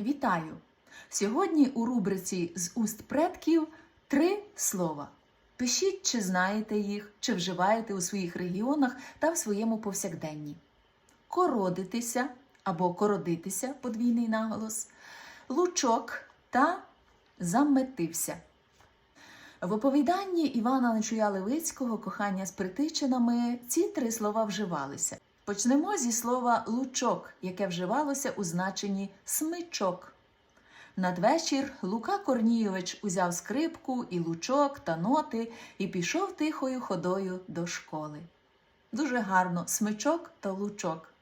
Вітаю! Сьогодні у рубриці з уст предків три слова. Пишіть, чи знаєте їх, чи вживаєте у своїх регіонах та в своєму повсякденні. Кородитися або кородитися подвійний наголос, лучок та заметився. В оповіданні Івана Нечуя Левицького Кохання з притичинами ці три слова вживалися. Почнемо зі слова лучок, яке вживалося у значенні смичок. Надвечір Лука Корнійович узяв скрипку і лучок та ноти і пішов тихою ходою до школи. Дуже гарно смичок та лучок.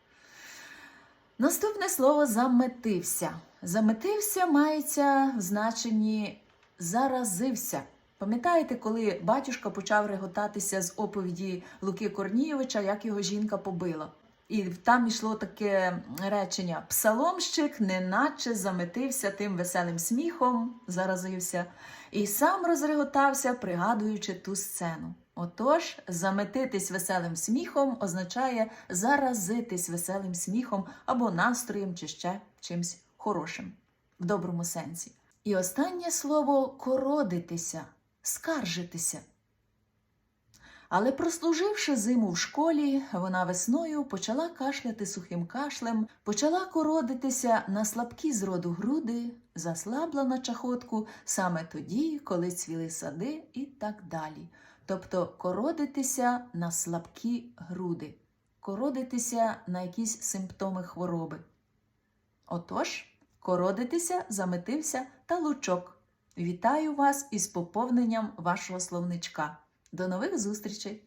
Наступне слово заметився. Заметився мається в значенні заразився. Пам'ятаєте, коли батюшка почав реготатися з оповіді Луки Корнійовича, як його жінка побила? І там йшло таке речення: Псаломщик неначе заметився тим веселим сміхом, заразився, і сам розреготався, пригадуючи ту сцену. Отож, заметитись веселим сміхом означає заразитись веселим сміхом або настроєм чи ще чимсь хорошим в доброму сенсі. І останнє слово кородитися, скаржитися. Але прослуживши зиму в школі, вона весною почала кашляти сухим кашлем, почала кородитися на слабкі зроду груди, заслабла на чахотку саме тоді, коли цвіли сади і так далі. Тобто кородитися на слабкі груди, кородитися на якісь симптоми хвороби. Отож, кородитися, заметився та лучок. Вітаю вас із поповненням вашого словничка. До нових зустрічей!